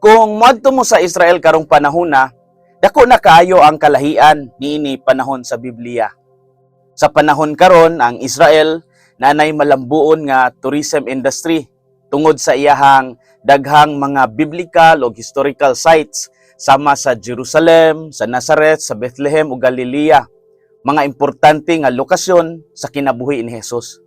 Kung moadto mo sa Israel karong panahona, dako na kaayo ang kalahian niini panahon sa Biblia. Sa panahon karon ang Israel nanay malambuon nga tourism industry tungod sa iyahang daghang mga biblical o historical sites sama sa Jerusalem, sa Nazareth, sa Bethlehem ug Galilea, mga importante nga lokasyon sa kinabuhi ni Hesus.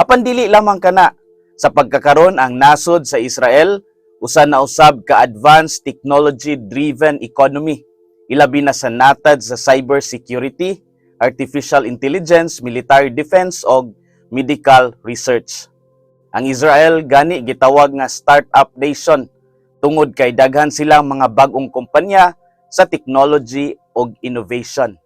Apan dili lamang kana sa pagkakaron ang nasod sa Israel usa na usab ka advanced technology driven economy ilabi na sa natad sa cyber security, artificial intelligence, military defense ug medical research. Ang Israel gani gitawag nga startup nation tungod kay daghan silang mga bag-ong kumpanya sa technology ug innovation.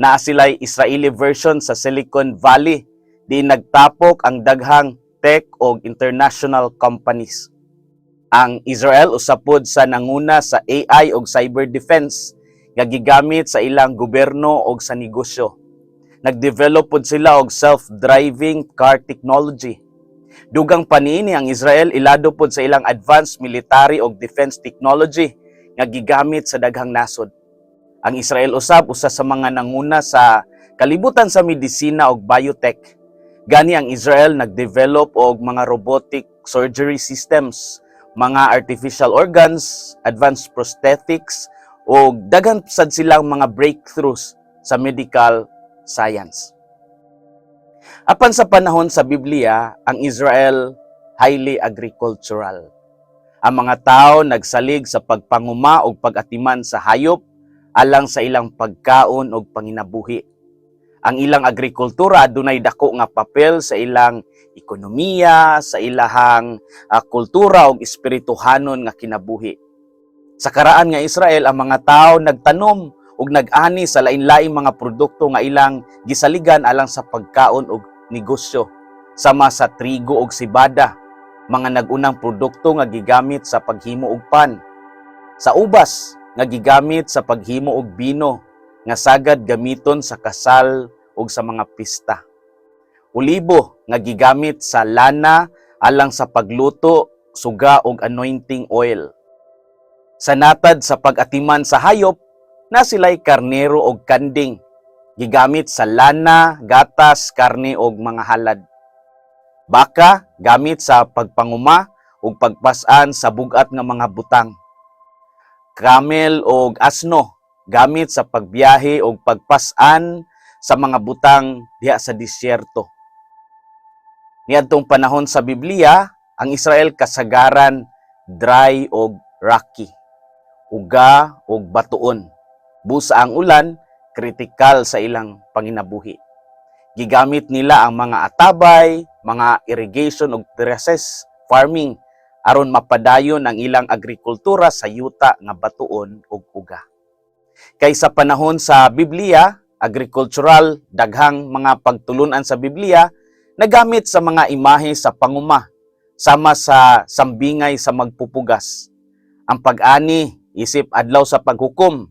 Naa sila'y Israeli version sa Silicon Valley di nagtapok ang daghang tech ug international companies. Ang Israel usapod sa nanguna sa AI ug cyber defense nga gigamit sa ilang gobyerno ug sa negosyo. Nagdevelop pod sila og self-driving car technology. Dugang panini ang Israel ilado pod sa ilang advanced military ug defense technology nga gigamit sa daghang nasod. Ang Israel usab usa sa mga nanguna sa kalibutan sa medisina ug biotech. Gani ang Israel nagdevelop og mga robotic surgery systems, mga artificial organs, advanced prosthetics, o daghan sad silang mga breakthroughs sa medical science. Apan sa panahon sa Biblia, ang Israel highly agricultural. Ang mga tao nagsalig sa pagpanguma o pagatiman sa hayop alang sa ilang pagkaon o panginabuhi. Ang ilang agrikultura adunay dako nga papel sa ilang ekonomiya, sa ilahang ah, kultura ug espirituhanon nga kinabuhi. Sa karaan nga Israel, ang mga tao nagtanom ug nag-ani sa lain-laing mga produkto nga ilang gisaligan alang sa pagkaon ug negosyo sama sa trigo ug sibada, mga nagunang produkto nga gigamit sa paghimo og pan. Sa ubas nga gigamit sa paghimo og bino nga sagad gamiton sa kasal ug sa mga pista. Ulibo nga gigamit sa lana alang sa pagluto, suga ug anointing oil sa natad sa pag-atiman sa hayop na sila'y karnero og kanding gigamit sa lana, gatas, karne og mga halad. Baka gamit sa pagpanguma ug pagpasan sa bugat nga mga butang. Camel og asno gamit sa pagbiyahe ug pagpasan sa mga butang diha sa disyerto. Niadtong panahon sa Biblia, ang Israel kasagaran dry og rocky uga ug batuon. Busa ang ulan, kritikal sa ilang panginabuhi. Gigamit nila ang mga atabay, mga irrigation ug terraces farming aron mapadayon ang ilang agrikultura sa yuta nga batuon ug uga. Kay sa panahon sa Biblia, agricultural daghang mga pagtulunan sa Biblia nagamit sa mga imahe sa panguma sama sa sambingay sa magpupugas. Ang pag-ani isip adlaw sa paghukom.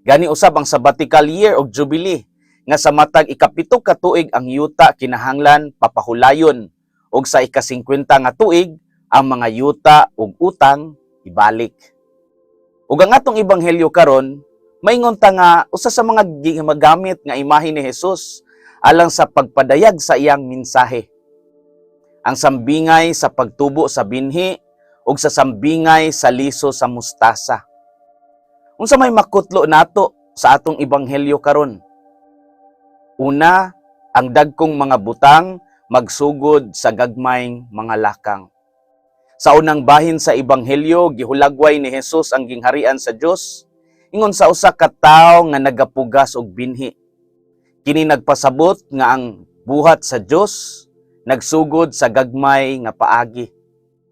Gani usab ang sabbatical year og jubilee nga sa matag ikapito ka tuig ang yuta kinahanglan papahulayon ug sa ika-50 nga tuig ang mga yuta ug utang ibalik. Ug ang atong ebanghelyo karon maingon ta nga usa sa mga gimagamit nga imahe ni Hesus alang sa pagpadayag sa iyang mensahe. Ang sambingay sa pagtubo sa binhi ug sa sambingay sa liso sa mustasa unsa may makutlo nato sa atong ebanghelyo karon? Una, ang dagkong mga butang magsugod sa gagmayng mga lakang. Sa unang bahin sa ebanghelyo, gihulagway ni Hesus ang gingharian sa Dios ingon sa usa ka tawo nga nagapugas og binhi. Kini nagpasabot nga ang buhat sa Dios nagsugod sa gagmay nga paagi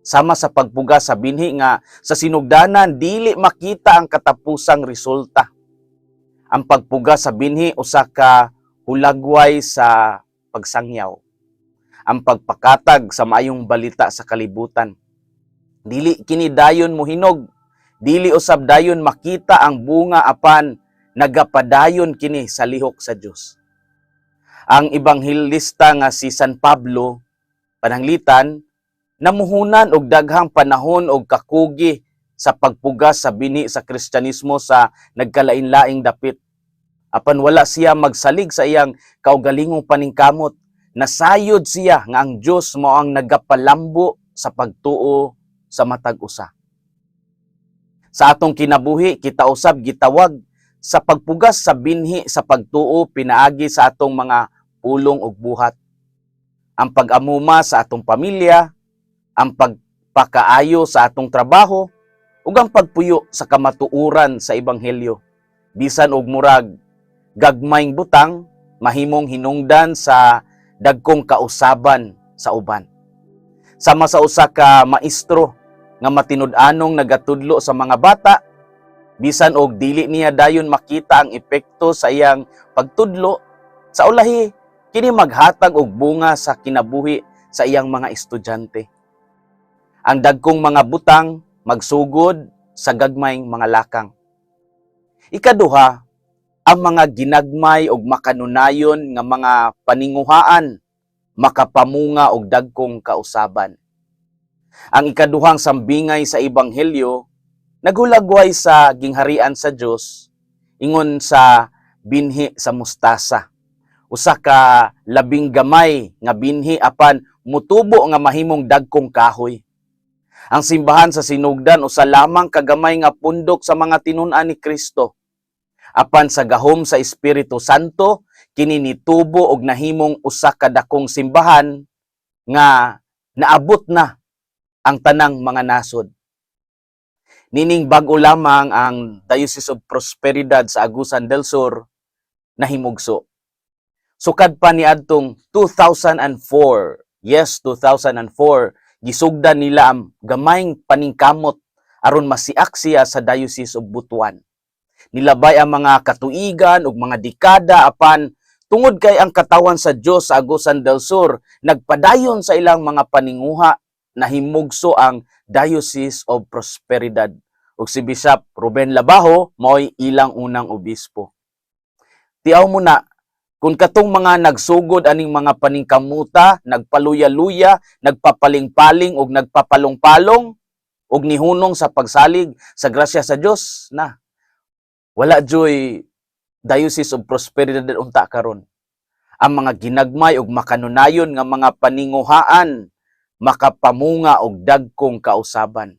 sama sa pagpuga sa binhi nga sa sinugdanan dili makita ang katapusang resulta. Ang pagpuga sa binhi usa ka hulagway sa pagsangyaw. Ang pagpakatag sa maayong balita sa kalibutan. Dili kini dayon mohinog, dili usab dayon makita ang bunga apan nagapadayon kini sa lihok sa Dios. Ang ebanghelista nga si San Pablo pananglitan namuhunan og daghang panahon og kakugi sa pagpugas sa bini sa Kristyanismo sa nagkalain-laing dapit. Apan wala siya magsalig sa iyang kaugalingong paningkamot. Nasayod siya nga ang Dios mao ang nagapalambo sa pagtuo sa matag usa. Sa atong kinabuhi kita usab gitawag sa pagpugas sa binhi sa pagtuo pinaagi sa atong mga pulong ug buhat. Ang pag-amuma sa atong pamilya, ang pagpakaayo sa atong trabaho, ug ang pagpuyo sa kamatuuran sa ebanghelyo. Bisan og murag gagmayng butang mahimong hinungdan sa dagkong kausaban sa uban. Sama sa usa ka maestro nga matinud-anong nagatudlo sa mga bata bisan og dili niya dayon makita ang epekto sa iyang pagtudlo sa ulahi kini maghatag og bunga sa kinabuhi sa iyang mga estudyante. Ang dagkong mga butang magsugod sa gagmayng mga lakang. Ikaduha, ang mga ginagmay og makanunayon nga mga paninguhaan makapamunga og dagkong kausaban. Ang ikaduhang sambingay sa ebanghelyo naghulagway sa gingharian sa Dios ingon sa binhi sa mustasa. Usa ka labing gamay nga binhi apan mutubo nga mahimong dagkong kahoy. Ang simbahan sa sinugdan usa lamang kagamay nga pundok sa mga tinun-an ni Kristo. Apan sa gahom sa Espiritu Santo kini nitubo og nahimong usa ka dakong simbahan nga naabot na ang tanang mga nasod. Nining bag-o lamang ang Diocese of Prosperidad sa Agusan del Sur nahimugso. Sukad pa ni adtong 2004, yes 2004, gisugdan nila ang gamayng paningkamot aron masiak siya sa Diocese of Butuan. Nilabay ang mga katuigan ug mga dekada apan tungod kay ang katawan sa Dios sa Agusan del Sur nagpadayon sa ilang mga paninguha nahimugso ang Diocese of Prosperidad ug si Bishop Ruben Labajo mo'y ilang unang obispo. Tiaw mo na kung katong mga nagsugod aning mga paningkamuta, nagpaluya-luya, nagpapaling-paling ug nagpapalong-palong ug nihunong sa pagsalig sa grasya sa Dios na wala joy Diocese of Prosperidad unta karon. Ang mga ginagmay ug makanunayon nga mga paninguhaan makapamunga og dagkong kausaban.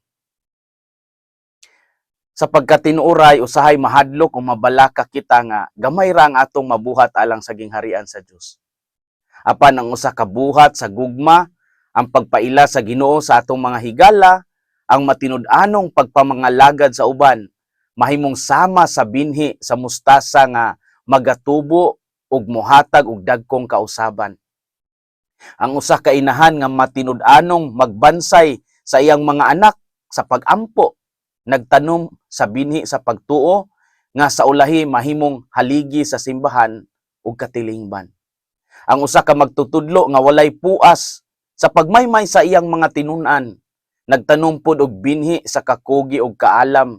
Sa pagkatinuoray usahay mahadlok o mabalaka kita nga gamay ra ang atong mabuhat alang sa gingharian sa Dios. Apan ang usa ka buhat sa gugma, ang pagpaila sa Ginoo sa atong mga higala, ang matinud-anong pagpamangalagad sa uban, mahimong sama sa binhi sa mustasa nga magatubo ug mohatag og dagkong kausaban. Ang usa ka inahan nga matinud-anong magbansay sa iyang mga anak sa pagampo nagtanom sa binhi sa pagtuo nga sa ulahi mahimong haligi sa simbahan ug katilingban. Ang usa ka magtutudlo nga walay puas sa pagmaymay sa iyang mga tinun-an nagtanom pod og binhi sa kakugi ug kaalam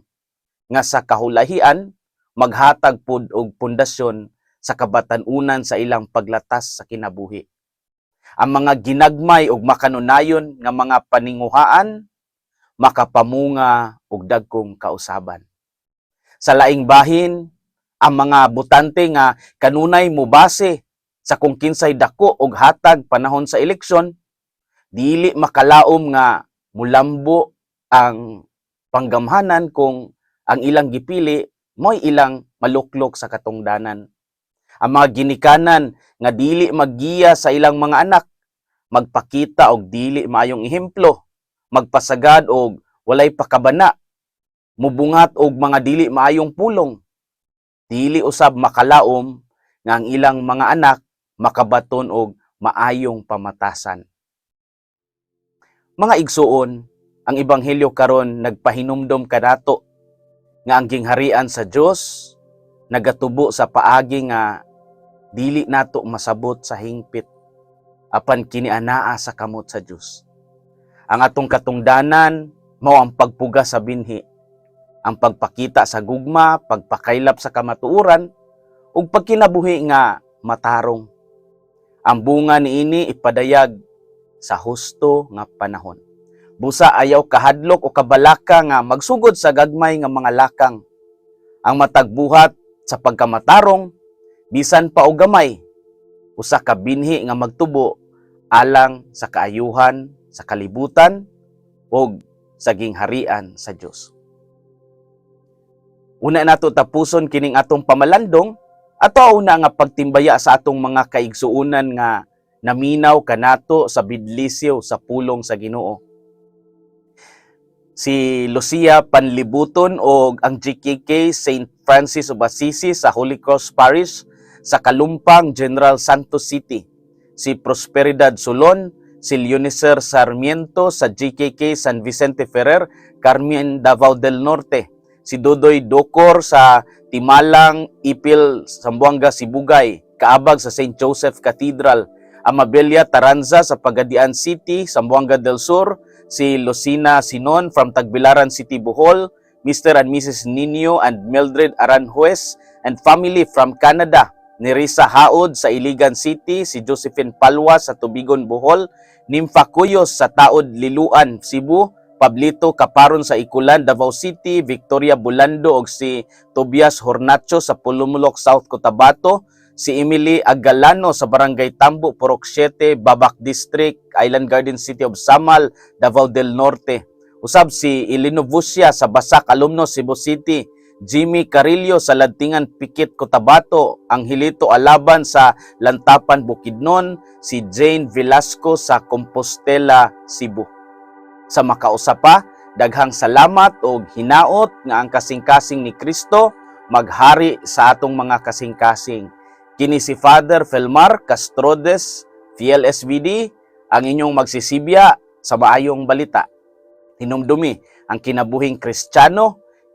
nga sa kahulahian maghatag pod og pundasyon sa kabatan-unan sa ilang paglatas sa kinabuhi. Ang mga ginagmay ug makanunayon nga mga paninguhaan makapamunga og dagkong kausaban. Sa laing bahin, ang mga butante nga kanunay mubase sa kung kinsay dako og hatag panahon sa eleksyon, dili makalaom nga mulambo ang panggamhanan kung ang ilang gipili mo'y ilang maluklok sa katungdanan. Ang mga ginikanan nga dili maggiya sa ilang mga anak, magpakita og dili maayong ehemplo magpasagad og walay pakabana, mubungat og mga dili maayong pulong. Dili usab makalaom nga ang ilang mga anak makabaton og maayong pamatasan. Mga igsuon, ang ebanghelyo karon nagpahinumdom kanato nga ang gingharian sa Dios nagatubo sa paagi nga dili nato masabot sa hingpit apan kini anaa sa kamot sa Dios. Ang atong katungdanan mao ang pagpuga sa binhi, ang pagpakita sa gugma, pagpakaylap sa kamatuuran, ug pagkinabuhi nga matarong. Ang bunga niini ipadayag sa husto nga panahon. Busa ayaw kahadlok o kabalaka nga magsugod sa gagmay nga mga lakang. Ang matagbuhat sa pagkamatarong bisan pa og gamay usa ka binhi nga magtubo alang sa kaayuhan sa kalibutan ug sa gingharian sa Dios. Una nato tapuson kining atong pamalandong ato una nga pagtimbaya sa atong mga kaigsuonan nga naminaw kanato sa bidlisyo sa pulong sa Ginoo. Si Lucia Panlibuton o ang GKK St. Francis of Assisi sa Holy Cross Parish sa Kalumpang General Santos City. Si Prosperidad Solon, si Leonicer Sarmiento sa GKK San Vicente Ferrer, Carmen Davao del Norte. Si Dodoy Docor sa Timalang, Ipil, Sambuanga, Sibugay, kaabag sa St. Joseph Cathedral. Amabilia Taranza sa Pagadian City, Sambuanga del Sur, si Lucina Sinon from Tagbilaran City, Bohol, Mr. and Mrs. Nino and Mildred Aranjuez, and family from Canada, ni Risa Haod sa Iligan City, si Josephine Palwa sa Tubigon, Bohol, Nimfa Cuyos sa Taod, Liluan, Cebu, Pablito Caparon sa Ikulan, Davao City, Victoria Bulando ug si Tobias Hornacho sa Pulumulok, South Cotabato, si Emily Agalano sa Barangay Tambo, Purok 7, Babak District, Island Garden City of Samal, Davao del Norte. Usab si Ilino Vusia sa Basak Alumno, Cebu City, Jimmy Carillo sa Lantingan Pikit Cotabato, Angelito Alaban sa Lantapan Bukidnon, si Jane Velasco sa Compostela, Cebu. Sa makausapa, daghang salamat o hinaot nga ang kasing-kasing ni Kristo maghari sa atong mga kasing-kasing. Kini si Father Felmar Castrodes, PLSVD, ang inyong magsisibya sa maayong balita. Hinumdumi ang kinabuhing Kristiyano,